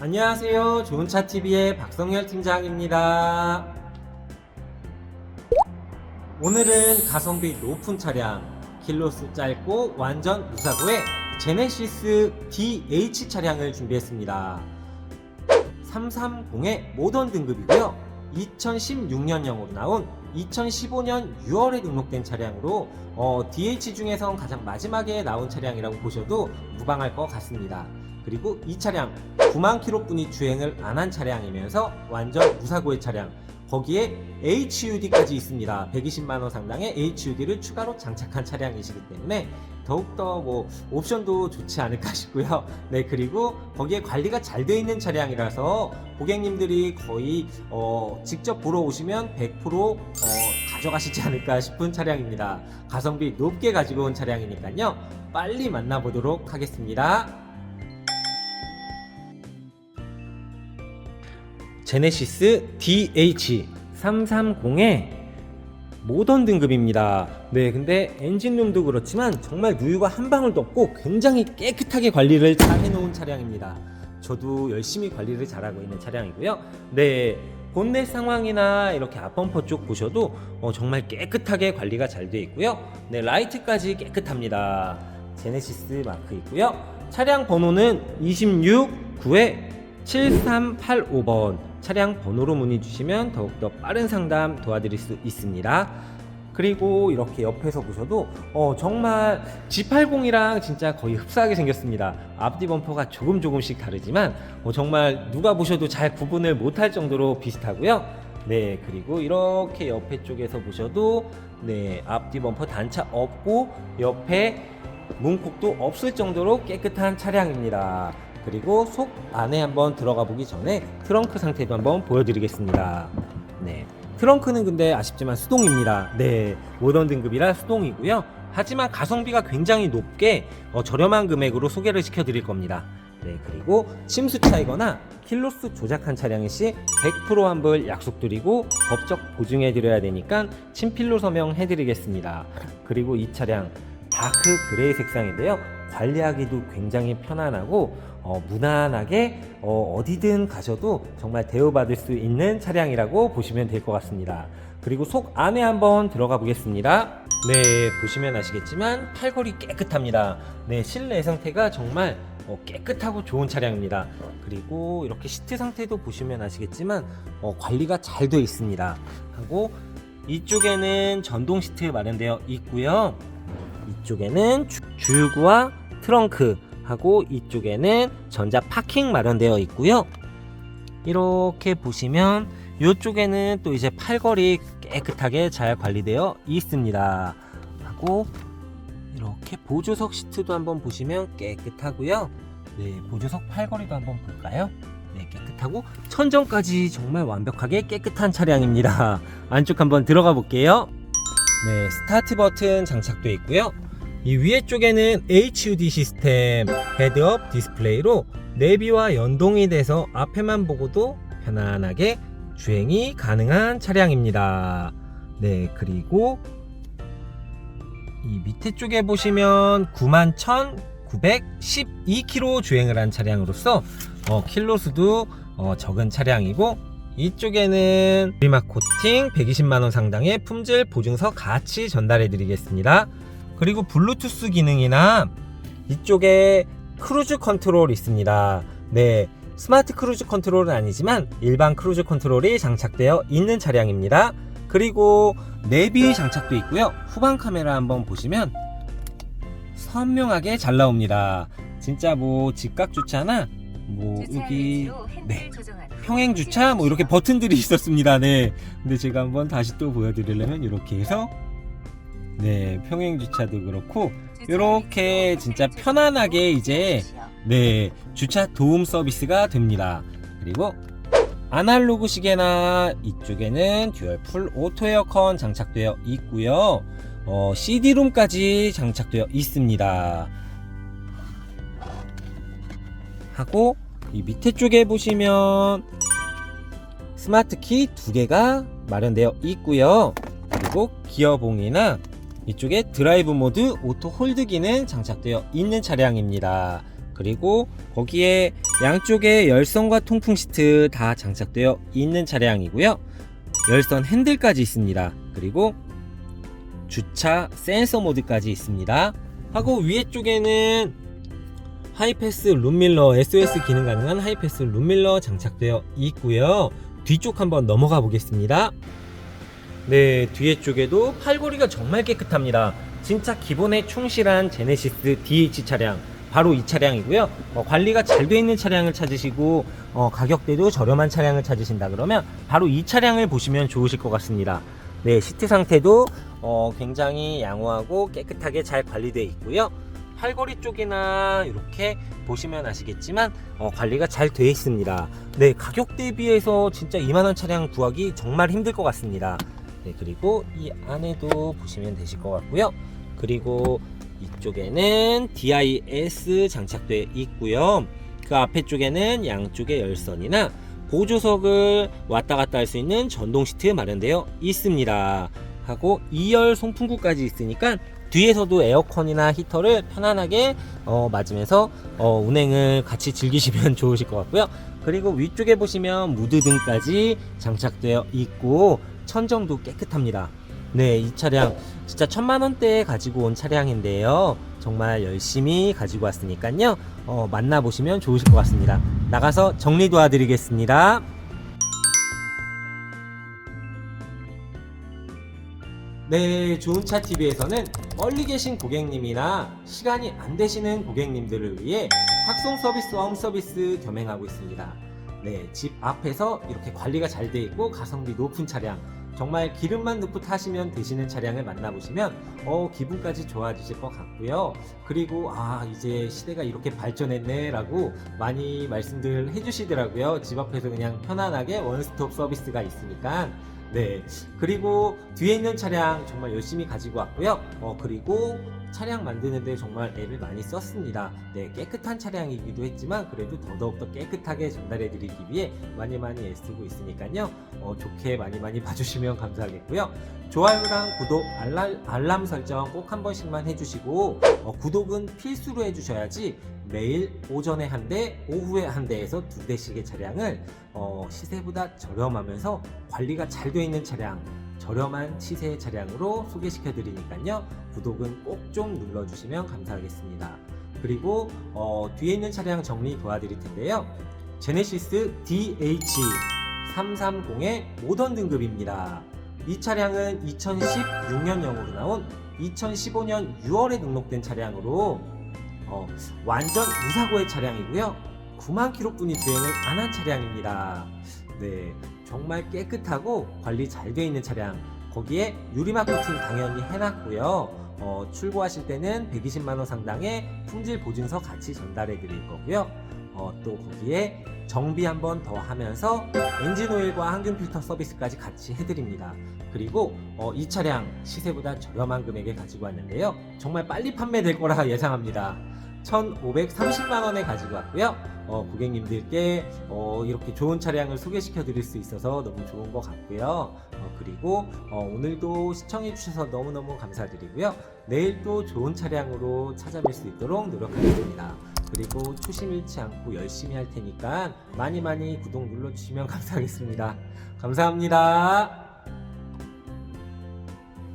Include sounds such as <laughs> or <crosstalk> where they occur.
안녕하세요. 좋은차 TV의 박성열 팀장입니다. 오늘은 가성비 높은 차량, 킬로수 짧고 완전 무사고의 제네시스 DH 차량을 준비했습니다. 330의 모던 등급이고요. 2016년형으로 나온 2015년 6월에 등록된 차량으로 어, DH 중에선 가장 마지막에 나온 차량이라고 보셔도 무방할 것 같습니다. 그리고 이 차량 9만 킬로뿐이 주행을 안 한 차량이면서 완전 무사고의 차량 거기에 HUD까지 있습니다. 120만 원 상당의 HUD를 추가로 장착한 차량이시기 때문에 더욱더 뭐 옵션도 좋지 않을까 싶고요. <laughs> 네 그리고 거기에 관리가 잘 되어 있는 차량이라서 고객님들이 거의 어, 직접 보러 오시면 100% 어, 가져가시지 않을까 싶은 차량입니다. 가성비 높게 가지고 온 차량이니까요. 빨리 만나보도록 하겠습니다. 제네시스 DH 330의 모던 등급입니다. 네, 근데 엔진룸도 그렇지만 정말 누유가 한 방울도 없고 굉장히 깨끗하게 관리를 잘 해놓은 차량입니다. 저도 열심히 관리를 잘하고 있는 차량이고요. 네, 본넷 상황이나 이렇게 앞범퍼 쪽 보셔도 어, 정말 깨끗하게 관리가 잘 되어 있고요. 네, 라이트까지 깨끗합니다. 제네시스 마크 있고요. 차량 번호는 26 9에 7385번 차량 번호로 문의 주시면 더욱더 빠른 상담 도와드릴 수 있습니다. 그리고 이렇게 옆에서 보셔도 어, 정말 G80이랑 진짜 거의 흡사하게 생겼습니다. 앞뒤 범퍼가 조금 조금씩 다르지만 어, 정말 누가 보셔도 잘 구분을 못할 정도로 비슷하고요. 네, 그리고 이렇게 옆에 쪽에서 보셔도 네, 앞뒤 범퍼 단차 없고 옆에 문콕도 없을 정도로 깨끗한 차량입니다. 그리고 속 안에 한번 들어가 보기 전에 트렁크 상태도 한번 보여드리겠습니다. 네. 트렁크는 근데 아쉽지만 수동입니다. 네. 모던 등급이라 수동이고요. 하지만 가성비가 굉장히 높게 어, 저렴한 금액으로 소개를 시켜드릴 겁니다. 네. 그리고 침수 차이거나 킬로수 조작한 차량일 시 100% 환불 약속드리고 법적 보증해드려야 되니까 친필로 서명해드리겠습니다. 그리고 이 차량 다크 그레이 색상인데요. 관리하기도 굉장히 편안하고 어, 무난하게 어, 디든 가셔도 정말 대우받을 수 있는 차량이라고 보시면 될 것 같습니다. 그리고 속 안에 한번 들어가 보겠습니다. 네, 보시면 아시겠지만 팔걸이 깨끗합니다. 네, 실내 상태가 정말 어, 깨끗하고 좋은 차량입니다. 그리고 이렇게 시트 상태도 보시면 아시겠지만 어, 관리가 잘 되어 있습니다. 하고 이쪽에는 전동 시트 마련되어 있고요. 이쪽에는 주- 주유구와 트렁크 하고 이쪽에는 전자 파킹 마련되어 있고요. 이렇게 보시면 이쪽에는 또 이제 팔걸이 깨끗하게 잘 관리되어 있습니다. 하고 이렇게 보조석 시트도 한번 보시면 깨끗하고요. 네, 보조석 팔걸이도 한번 볼까요? 네, 깨끗하고 천정까지 정말 완벽하게 깨끗한 차량입니다. <laughs> 안쪽 한번 들어가 볼게요. 네, 스타트 버튼 장착되어 있고요. 이 위에 쪽에는 HUD 시스템 헤드업 디스플레이로 내비와 연동이 돼서 앞에만 보고도 편안하게 주행이 가능한 차량입니다. 네, 그리고 이 밑에 쪽에 보시면 91,912km 주행을 한 차량으로서 어, 킬로수도 어, 적은 차량이고 이쪽에는 리막 코팅 120만원 상당의 품질 보증서 같이 전달해 드리겠습니다. 그리고 블루투스 기능이나 이쪽에 크루즈 컨트롤 있습니다. 네. 스마트 크루즈 컨트롤은 아니지만 일반 크루즈 컨트롤이 장착되어 있는 차량입니다. 그리고 내비 장착도 있고요. 후방 카메라 한번 보시면 선명하게 잘 나옵니다. 진짜 뭐 직각 주차나 뭐 여기 네. 평행 주차 뭐 이렇게 <laughs> 버튼들이 있었습니다. 네. 근데 제가 한번 다시 또 보여드리려면 이렇게 해서 네 평행 주차도 그렇고 이렇게 진짜 편안하게 이제 네 주차 도움 서비스가 됩니다. 그리고 아날로그 시계나 이쪽에는 듀얼 풀 오토 에어컨 장착되어 있고요. 어, CD룸까지 장착되어 있습니다. 하고 이 밑에 쪽에 보시면 스마트 키 두 개가 마련되어 있고요. 그리고 기어봉이나 이쪽에 드라이브 모드 오토 홀드 기능 장착되어 있는 차량입니다. 그리고 거기에 양쪽에 열선과 통풍 시트 다 장착되어 있는 차량이고요. 열선 핸들까지 있습니다. 그리고 주차 센서 모드까지 있습니다. 하고 위에 쪽에는 하이패스 룸밀러 SOS 기능 가능한 하이패스 룸밀러 장착되어 있고요. 뒤쪽 한번 넘어가 보겠습니다. 네, 뒤에 쪽에도 팔걸이가 정말 깨끗합니다. 진짜 기본에 충실한 제네시스 DH 차량 바로 이 차량이고요. 어, 관리가 잘 돼 있는 차량을 찾으시고 어, 가격대도 저렴한 차량을 찾으신다 그러면 바로 이 차량을 보시면 좋으실 것 같습니다. 네, 시트 상태도 어, 굉장히 양호하고 깨끗하게 잘 관리되어 있고요. 팔걸이 쪽이나 이렇게 보시면 아시겠지만 어, 관리가 잘 되어 있습니다. 네, 가격 대비해서 진짜 이만한 차량 구하기 정말 힘들 것 같습니다. 네, 그리고 이 안에도 보시면 되실 것 같고요. 그리고 이쪽에는 DIS 장착되어 있고요. 그 앞에 쪽에는 양쪽에 열선이나 보조석을 왔다 갔다 할 수 있는 전동 시트 마련되어 있습니다. 하고 2열 송풍구까지 있으니까 뒤에서도 에어컨이나 히터를 편안하게 어, 맞으면서 어, 운행을 같이 즐기시면 <laughs> 좋으실 것 같고요. 그리고 위쪽에 보시면 무드등까지 장착되어 있고 천정도 깨끗합니다. 네, 이 차량 진짜 천만 원대에 가지고 온 차량인데요. 정말 열심히 가지고 왔으니까요. 어, 만나보시면 좋으실 것 같습니다. 나가서 정리 도와드리겠습니다. 네, 좋은 차 TV에서는 멀리 계신 고객님이나 시간이 안 되시는 고객님들을 위해 탁송 서비스와 홈 서비스 겸행하고 있습니다. 네, 집 앞에서 이렇게 관리가 잘 돼 있고 가성비 높은 차량, 정말 기름만 넣고 타시면 되시는 차량을 만나보시면 어, 기분까지 좋아지실 것 같고요. 그리고 아 이제 시대가 이렇게 발전했네라고 많이 말씀들 해주시더라고요. 집 앞에서 그냥 편안하게 원스톱 서비스가 있으니까 네. 그리고 뒤에 있는 차량 정말 열심히 가지고 왔고요. 어, 그리고 차량 만드는데 정말 애를 많이 썼습니다. 네, 깨끗한 차량이기도 했지만 그래도 더더욱더 깨끗하게 전달해 드리기 위해 많이 많이 애쓰고 있으니까요. 어, 좋게 많이 많이 봐주시면 감사하겠고요. 좋아요랑 구독, 알람, 알람 설정 꼭 한 번씩만 해주시고 어, 구독은 필수로 해주셔야지 매일 오전에 한 대, 오후에 한 대에서 두 대씩의 차량을 어, 시세보다 저렴하면서 관리가 잘 되어 있는 차량, 저렴한 시세의 차량으로 소개시켜 드리니까요. 구독은 꼭 좀 눌러주시면 감사하겠습니다. 그리고 어, 뒤에 있는 차량 정리 도와드릴 텐데요. 제네시스 DH330의 모던 등급입니다. 이 차량은 2016년형으로 나온 2015년 6월에 등록된 차량으로 어, 완전 무사고의 차량이고요. 9만 킬로뿐이 주행을 안 한 차량입니다. 네, 정말 깨끗하고 관리 잘 되어 있는 차량. 거기에 유리막 코팅 당연히 해놨고요. 어, 출고하실 때는 120만 원 상당의 품질 보증서 같이 전달해 드릴 거고요. 어, 또 거기에 정비 한 번 더 하면서 엔진 오일과 항균 필터 서비스까지 같이 해드립니다. 그리고 어, 이 차량 시세보다 저렴한 금액에 가지고 왔는데요. 정말 빨리 판매될 거라 <laughs> 예상합니다. 1,530만 원에 가지고 왔고요. 어, 고객님들께 어, 이렇게 좋은 차량을 소개시켜 드릴 수 있어서 너무 좋은 것 같고요. 어, 그리고 어, 오늘도 시청해 주셔서 너무너무 감사드리고요. 내일 또 좋은 차량으로 찾아뵐 수 있도록 노력하겠습니다. 그리고 초심 잃지 않고 열심히 할 테니까 많이 많이 구독 눌러주시면 <laughs> 감사하겠습니다. 감사합니다.